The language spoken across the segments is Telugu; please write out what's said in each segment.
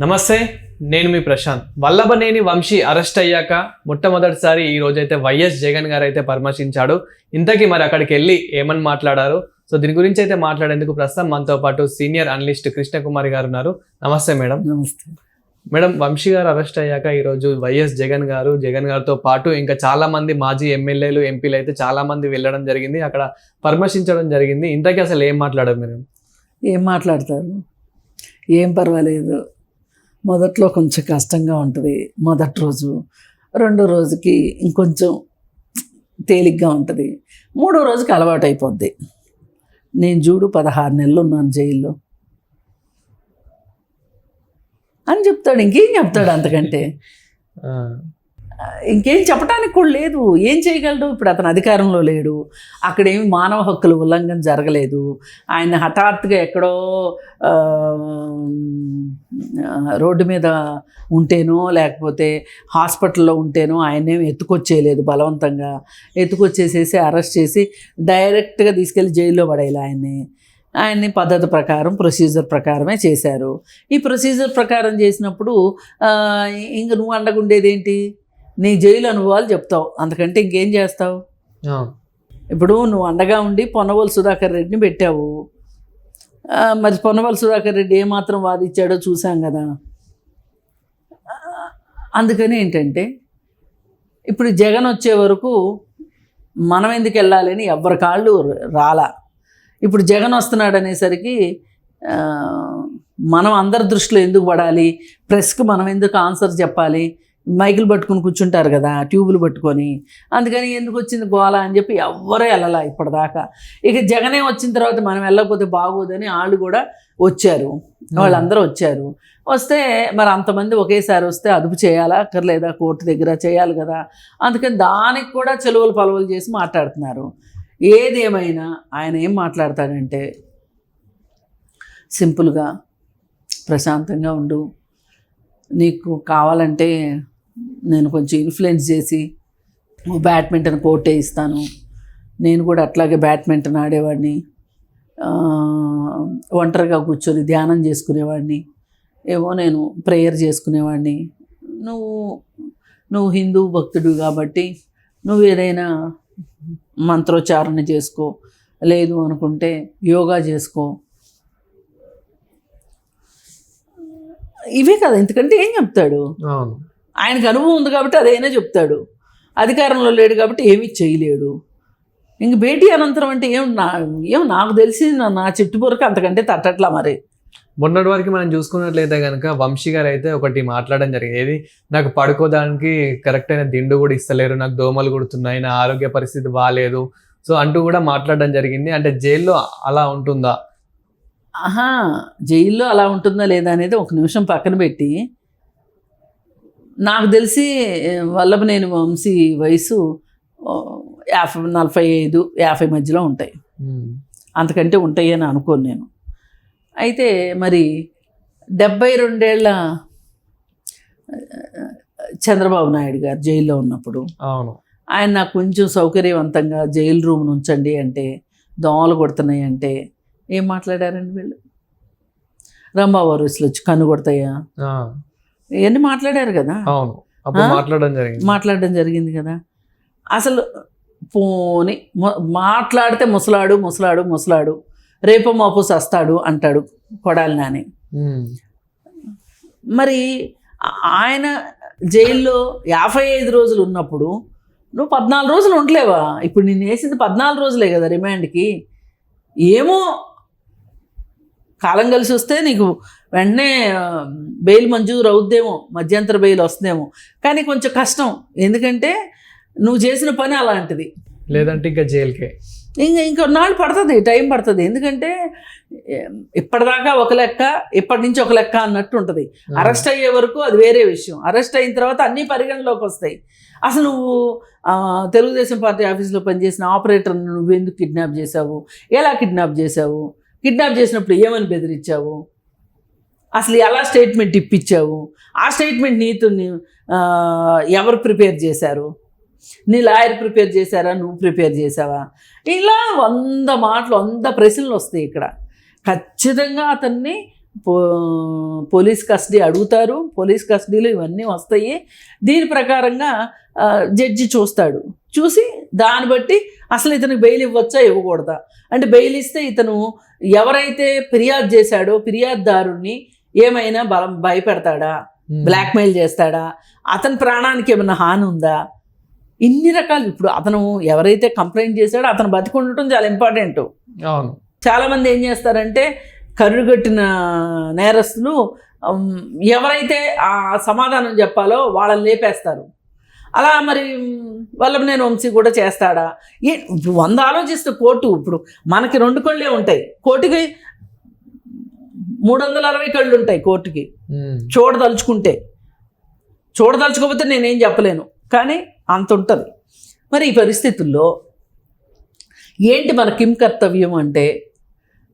నమస్తే నేను మీ ప్రశాంత్. వల్లభనేని వంశీ అరెస్ట్ అయ్యాక మొట్టమొదటిసారి ఈ రోజైతే వైఎస్ జగన్ గారు అయితే పరామర్శించాడు. ఇంతకీ మరి అక్కడికి వెళ్ళి ఏమని మాట్లాడారు? సో దీని గురించి అయితే మాట్లాడేందుకు ప్రస్తుతం మనతో పాటు సీనియర్ అనలిస్ట్ కృష్ణకుమారి గారు ఉన్నారు. నమస్తే మేడం. నమస్తే. మేడం వంశీ గారు అరెస్ట్ అయ్యాక ఈ రోజు వైఎస్ జగన్ గారు జగన్ గారితో పాటు ఇంకా చాలా మంది మాజీ ఎమ్మెల్యేలు ఎంపీలు అయితే చాలా మంది వెళ్ళడం జరిగింది. అక్కడ పరామర్శించడం జరిగింది. ఇంతకీ అసలు ఏం మాట్లాడారు మీరు? ఏం మాట్లాడతారు? ఏం పర్వాలేదు. మొదట్లో కొంచెం కష్టంగా ఉంటుంది. మొదటి రోజు. రెండో రోజుకి ఇంకొంచెం తేలిగ్గా ఉంటుంది. మూడో రోజుకి అలవాటు అయిపోద్ది. నేను చూడు పదహారు నెలలు ఉన్నాను జైల్లో. అని చెప్తాడు. ఇంకేం చెప్తాడు అంతకంటే? ఇంకేం చెప్పడానికి కూడా లేదు. ఏం చేయగలడు? ఇప్పుడు అతను అధికారంలో లేడు. అక్కడేమి మానవ హక్కుల ఉల్లంఘన జరగలేదు. ఆయన హఠాత్తుగా ఎక్కడో రోడ్డు మీద ఉంటేనో లేకపోతే హాస్పిటల్లో ఉంటేనో ఆయనేం ఎత్తుకొచ్చేయలేదు బలవంతంగా. ఎత్తుకొచ్చేసేసి అరెస్ట్ చేసి డైరెక్ట్గా తీసుకెళ్ళి జైల్లో పడేయాలి ఆయన్ని. ఆయన్ని పద్ధతి ప్రకారం ప్రొసీజర్ ప్రకారమే చేశారు. ఈ ప్రొసీజర్ ప్రకారం చేసినప్పుడు ఇంక నువ్వు అండగుండేదేంటి? నీ జైలు అనుభవాలు చెప్తావు. అంతకంటే ఇంకేం చేస్తావు? ఇప్పుడు నువ్వు అండగా ఉండి పొన్నవోలు సుధాకర్ రెడ్డిని పెట్టావు. మరి పొన్నవోలు సుధాకర్ రెడ్డి ఏమాత్రం వాదిచ్చాడో చూసాం కదా. అందుకని ఏంటంటే ఇప్పుడు జగన్ వచ్చే వరకు మనం ఎందుకు వెళ్ళాలని ఎవరి కాళ్ళు రాలా. ఇప్పుడు జగన్ వస్తున్నాడు అనేసరికి మనం అందరి దృష్టిలో ఎందుకు పడాలి? ప్రెస్కి మనం ఎందుకు ఆన్సర్ చెప్పాలి? మైకులు పట్టుకుని కూర్చుంటారు కదా ట్యూబులు పట్టుకొని. అందుకని ఎందుకు వచ్చింది గోల అని చెప్పి ఎవ్వరూ వెళ్ళాల ఇప్పటిదాకా. ఇక జగనే వచ్చిన తర్వాత మనం వెళ్ళకపోతే బాగోదని వాళ్ళు కూడా వచ్చారు. వాళ్ళందరూ వచ్చారు. వస్తే మరి అంతమంది ఒకేసారి వస్తే అదుపు చేయాలా? అక్కర్లేదా? కోర్టు దగ్గర చేయాలి కదా? అందుకని దానికి కూడా చెలువలు పలువలు చేసి మాట్లాడుతున్నారు. ఏదేమైనా ఆయన ఏం మాట్లాడతాడంటే సింపుల్గా ప్రశాంతంగా ఉండు. నీకు కావాలంటే నేను కొంచెం ఇన్ఫ్లుయెన్స్ చేసి బ్యాడ్మింటన్ కోర్టే ఇస్తాను. నేను కూడా అట్లాగే బ్యాడ్మింటన్ ఆడేవాడిని. ఒంటరిగా కూర్చొని ధ్యానం చేసుకునేవాడిని. ఏమో నేను ప్రేయర్ చేసుకునేవాడిని. నువ్వు నువ్వు హిందూ భక్తుడు కాబట్టి నువ్వు ఏదైనా మంత్రోచ్చారణ చేసుకో. లేదు అనుకుంటే యోగా చేసుకో. ఇవే కదా ఎందుకంటే ఏం చెప్తాడు? అవును. ఆయనకు అనుభవం ఉంది కాబట్టి అదైనా చెప్తాడు. అధికారంలో లేడు కాబట్టి ఏమీ చేయలేడు. ఇంక భేటీ అనంతరం అంటే ఏం నా ఏం నాకు తెలిసి నా నా చుట్టుపూరకు అంతకంటే తట్టట్లా మరి. మొన్నటి వరకు మనం చూసుకున్నట్లయితే కనుక వంశీ గారు అయితే ఒకటి మాట్లాడడం జరిగింది. ఏది? నాకు పడుకోవడానికి కరెక్ట్ అయిన దిండు కూడా ఇస్తలేరు నాకు దోమలు కుడుతున్నాయి నా ఆరోగ్య పరిస్థితి బాగాలేదు సో అంటూ కూడా మాట్లాడడం జరిగింది. అంటే జైల్లో అలా ఉంటుందా? ఆహా జైల్లో అలా ఉంటుందా లేదా అనేది ఒక నిమిషం పక్కన పెట్టి నాకు తెలిసి వల్లభనేని వంశీ వయసు యాభై నలభై ఐదు యాభై మధ్యలో ఉంటాయి. అంతకంటే ఉంటాయి అని అనుకోను నేను. అయితే మరి డెబ్బై రెండేళ్ళ చంద్రబాబు నాయుడు గారు జైల్లో ఉన్నప్పుడు అవును. ఆయన నాకు కొంచెం సౌకర్యవంతంగా జైలు రూమ్ ఉంచండి అంటే దోమలు కొడుతున్నాయి అంటే ఏం మాట్లాడారండి వీళ్ళు? రంబాబు వరుసలు వచ్చి కన్ను కొడతాయా? ఇవన్నీ మాట్లాడారు కదా. అవును. అప్పుడు? మాట్లాడడం జరిగింది. మాట్లాడడం జరిగింది కదా. అసలు పోని మాట్లాడితే ముసలాడు ముసలాడు ముసలాడు రేపు మాపు సస్తాడు అంటాడు కొడాలి నాని. మరి ఆయన జైల్లో యాభై ఐదు రోజులు ఉన్నప్పుడు నువ్వు పద్నాలుగు రోజులు ఉండలేవా? ఇప్పుడు నేను వేసింది పద్నాలుగు రోజులే కదా రిమాండ్కి. ఏమో కాలం కలిసి వస్తే నీకు వెంటనే బెయిల్ మంజూరు అవుద్దేమో మధ్యంతర బెయిల్ వస్తుందేమో. కానీ కొంచెం కష్టం. ఎందుకంటే నువ్వు చేసిన పని అలాంటిది. లేదంటే ఇంకా జైలుకే. ఇంకా ఇంకొన్నాళ్ళు పడుతుంది టైం పడుతుంది. ఎందుకంటే ఇప్పటిదాకా ఒక లెక్క ఇప్పటి నుంచి ఒక లెక్క అన్నట్టు ఉంటుంది. అరెస్ట్ అయ్యే వరకు అది వేరే విషయం. అరెస్ట్ అయిన తర్వాత అన్ని పరిగణలోకి వస్తాయి. అసలు నువ్వు తెలుగుదేశం పార్టీ ఆఫీస్లో పనిచేసిన ఆపరేటర్ను నువ్వు ఎందుకు కిడ్నాప్ చేశావు? ఎలా కిడ్నాప్ చేశావు? కిడ్నాప్ చేసినప్పుడు ఏమని బెదిరించావు? అసలు ఎలా స్టేట్మెంట్ ఇప్పించావు? ఆ స్టేట్మెంట్ నీతో ఎవరు ప్రిపేర్ చేశారు? నీ లాయర్ ప్రిపేర్ చేశారా? నువ్వు ప్రిపేర్ చేసావా ఇలా వంద మాటలు వంద ప్రశ్నలు వస్తాయి ఇక్కడ. ఖచ్చితంగా అతన్ని పో పోలీస్ కస్టడీ అడుగుతారు. పోలీస్ కస్టడీలో ఇవన్నీ వస్తాయి. దీని ప్రకారంగా జడ్జి చూస్తాడు. చూసి దాన్ని బట్టి అసలు ఇతనికి బెయిల్ ఇవ్వచ్చా ఇవ్వకూడదా? అంటే బెయిల్ ఇస్తే ఇతను ఎవరైతే ఫిర్యాదు చేశాడో ఫిర్యాదుదారుణ్ణి ఏమైనా బలం భయపెడతాడా? బ్లాక్మెయిల్ చేస్తాడా? అతని ప్రాణానికి ఏమైనా హాని ఉందా? ఇన్ని రకాలు ఇప్పుడు అతను ఎవరైతే కంప్లైంట్ చేశాడో అతను బతికి ఉండటం చాలా ఇంపార్టెంట్. అవును. చాలామంది ఏం చేస్తారంటే కర్రుగట్టిన నేరస్తులు ఎవరైతే ఆ సమాధానం చెప్పాలో వాళ్ళని లేపేస్తారు. అలా మరి వల్లభనేని వంశీ కూడా చేస్తాడా? ఏ వంద ఆలోచిస్తే కోర్టు ఇప్పుడు మనకి రెండు కళ్ళే ఉంటాయి. కోర్టుకి మూడు వందల అరవై కళ్ళు ఉంటాయి కోర్టుకి. చూడదలుచుకుంటే. చూడదలుచుకోకపోతే నేనేం చెప్పలేను. కానీ అంత ఉంటుంది. మరి ఈ పరిస్థితుల్లో ఏంటి మన కిం కర్తవ్యం అంటే?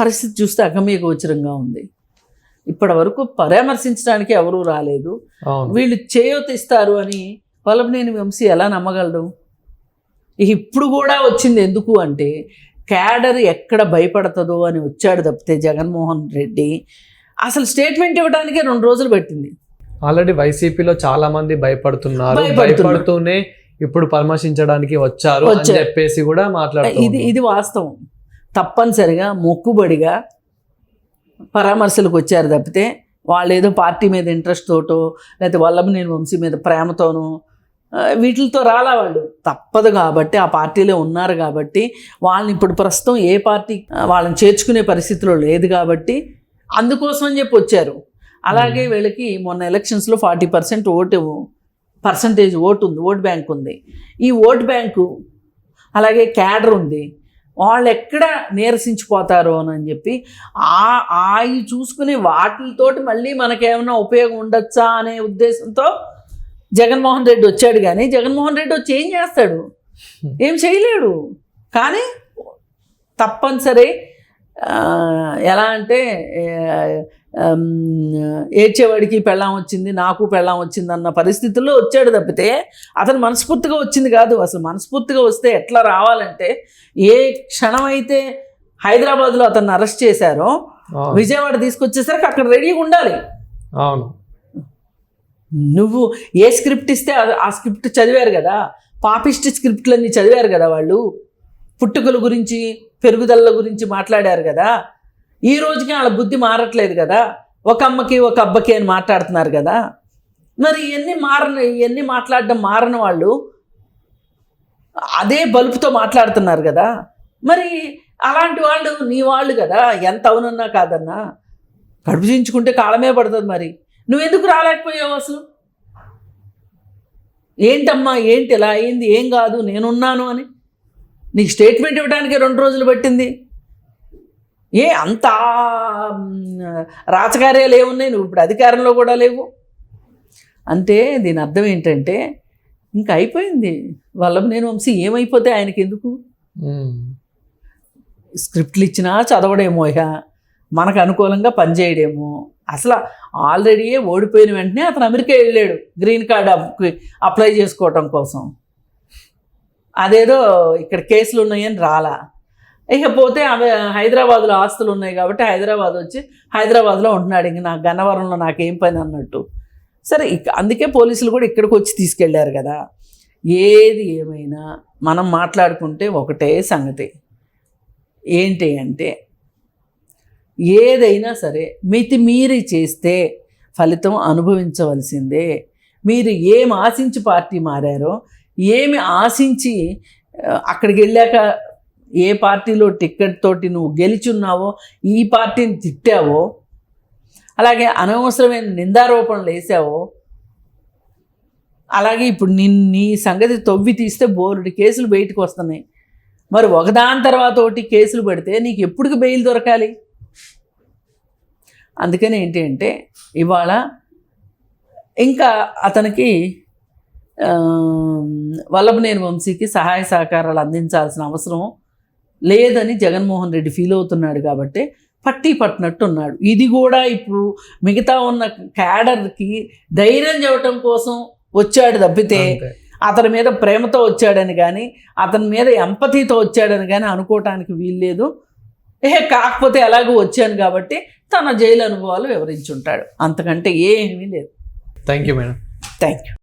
పరిస్థితి చూస్తే అగమ్య గోచరంగా ఉంది. ఇప్పటి వరకు పరామర్శించడానికి ఎవరూ రాలేదు. వీళ్ళు చేయూత ఇస్తారు అని వల్లభనేని వంశీ ఎలా నమ్మగలడు ఇప్పుడు కూడా వచ్చింది ఎందుకు అంటే క్యాడర్ ఎక్కడ భయపడుతుందో అని వచ్చాడు తప్పితే జగన్మోహన్ రెడ్డి అసలు స్టేట్మెంట్ ఇవ్వడానికే రెండు రోజులు పట్టింది. ఆల్రెడీ వైసీపీలో చాలా మంది భయపడుతున్నారు. భయపడుతూనే ఇప్పుడు పరామర్శించడానికి వచ్చారు అని. చెప్పేసి కూడా ఇది మాట్లాడుతుంది ఇది వాస్తవం. తప్పనిసరిగా మొక్కుబడిగా పరామర్శలకు వచ్చారు తప్పితే వాళ్ళు ఏదో పార్టీ మీద ఇంట్రెస్ట్ తోటో లేకపోతే వల్లభనేని వంశీ మీద ప్రేమతోనో వీటితో రాలా వాళ్ళు తప్పదు కాబట్టి ఆ పార్టీలో ఉన్నారు కాబట్టి వాళ్ళని ఇప్పుడు ప్రస్తుతం ఏ పార్టీ వాళ్ళని చేర్చుకునే పరిస్థితిలో లేదు కాబట్టి అందుకోసం అని చెప్పి వచ్చారు. అలాగే వీళ్ళకి మొన్న ఎలక్షన్స్లో forty percent vote percentage vote ఉంది ఓట్ బ్యాంక్ ఉంది. ఈ ఓట్ బ్యాంకు అలాగే క్యాడర్ ఉంది. వాళ్ళు ఎక్కడ నీరసించిపోతారో అని చెప్పి ఆ అవి చూసుకుని వాటితోటి మళ్ళీ మనకేమైనా ఉపయోగం ఉండొచ్చా అనే ఉద్దేశంతో జగన్మోహన్ రెడ్డి వచ్చాడు కానీ జగన్మోహన్ రెడ్డి వచ్చి ఏం చేస్తాడు? ఏం చేయలేడు. కానీ తప్పనిసరి ఎలా అంటే ఏడ్చేవాడికి పెళ్ళాం వచ్చింది నాకు పెళ్ళాం వచ్చింది అన్న పరిస్థితుల్లో వచ్చాడు తప్పితే అతను మనస్ఫూర్తిగా వచ్చింది కాదు. అసలు మనస్ఫూర్తిగా వస్తే ఎట్లా రావాలంటే ఏ క్షణమైతే హైదరాబాద్లో అతన్ని అరెస్ట్ చేశారో. విజయవాడ తీసుకొచ్చేసరికి అక్కడ రెడీగా ఉండాలి. అవును. నువ్వు ఏ స్క్రిప్ట్ ఇస్తే ఆ- స్క్రిప్ట్ చదివారు కదా? పాపిస్ట్ స్క్రిప్ట్లన్నీ చదివారు కదా వాళ్ళు? పుట్టుకల గురించి పెరుగుదల గురించి మాట్లాడారు కదా? ఈ రోజుకి వాళ్ళ బుద్ధి మారట్లేదు కదా? ఒక అమ్మకి ఒక అబ్బకి అని మాట్లాడుతున్నారు కదా? మరి ఇవన్నీ మారని ఇవన్నీ మాట్లాడడం మారని వాళ్ళు అదే బలుపుతో మాట్లాడుతున్నారు కదా? మరి అలాంటి వాళ్ళు నీ వాళ్ళు కదా? ఎంత అవునన్నా కాదన్నా? కడుపు చించుకుంటే కాలమే పడుతుంది మరి. నువ్వెందుకు రాలేకపోయావు అసలు? ఏంటమ్మా ఏంటి ఇలా అయింది? ఏం కాదు నేనున్నాను అని నీకు స్టేట్మెంట్ ఇవ్వడానికి రెండు రోజులు పట్టింది? ఏ అంత మ్, రాజకార్యాలు ఏమున్నాయి? నువ్వు ఇప్పుడు అధికారంలో కూడా లేవు. అంటే దీని అర్థం ఏంటంటే ఇంకా అయిపోయింది. వల్లభనేని వంశీ ఏమైపోతే ఆయనకి ఎందుకు. స్క్రిప్ట్లు ఇచ్చినా చదవడేమో ఇక మనకు అనుకూలంగా పనిచేయడేమో అసలు ఆల్రెడీ ఓడిపోయిన వెంటనే అతను అమెరికా వెళ్ళాడు గ్రీన్ కార్డ్ అప్లై చేసుకోవటం కోసం. అదేదో ఇక్కడ కేసులు ఉన్నాయని రాలా. ఇకపోతే అవి హైదరాబాద్లో ఆస్తులు ఉన్నాయి కాబట్టి హైదరాబాద్ వచ్చి హైదరాబాద్లో ఉంటున్నాడు ఇంక నా గన్నవరంలో నాకేం పని అన్నట్టు. సరే ఇక అందుకే పోలీసులు కూడా ఇక్కడికి వచ్చి తీసుకెళ్ళారు కదా. ఏది ఏమైనా మనం మాట్లాడుకుంటే ఒకటే సంగతి. ఏంటి అంటే ఏదైనా సరే మితిమీరి చేస్తే ఫలితం అనుభవించవలసిందే. మీరు ఏం ఆశించి పార్టీ మారారో ఏమి ఆశించి అక్కడికి వెళ్ళాక ఏ పార్టీలో టిక్కెట్ తోటి నువ్వు గెలిచున్నావో ఈ పార్టీని తిట్టావో అలాగే అనవసరమైన నిందారోపణలు వేసావో అలాగే ఇప్పుడు నిన్ నీ సంగతి తవ్వి తీస్తే బోరుడి కేసులు బయటకు వస్తున్నాయి. మరి ఒకదాని తర్వాత ఒకటి కేసులు పడితే నీకు ఎప్పటికి బెయిల్ దొరకాలి? అందుకని ఏంటి అంటే ఇవాళ ఇంకా అతనికి వల్లభనేని వంశీకి సహాయ సహకారాలు అందించాల్సిన అవసరం లేదని జగన్మోహన్ రెడ్డి ఫీల్ అవుతున్నాడు కాబట్టి పట్టి పట్టినట్టు ఉన్నాడు ఇది కూడా ఇప్పుడు మిగతా ఉన్న క్యాడర్కి ధైర్యం చెప్పటం కోసం వచ్చాడు తప్పితే అంతే. అతని మీద ప్రేమతో వచ్చాడని కానీ అతని మీద ఎంపతితో వచ్చాడని కానీ అనుకోవటానికి వీల్లేదు ఏ కాకపోతే ఎలాగో వచ్చాను కాబట్టి తన జైలు అనుభవాలు వివరించుంటాడు. అంతకంటే ఏమీ లేదు. Thank you madam thank you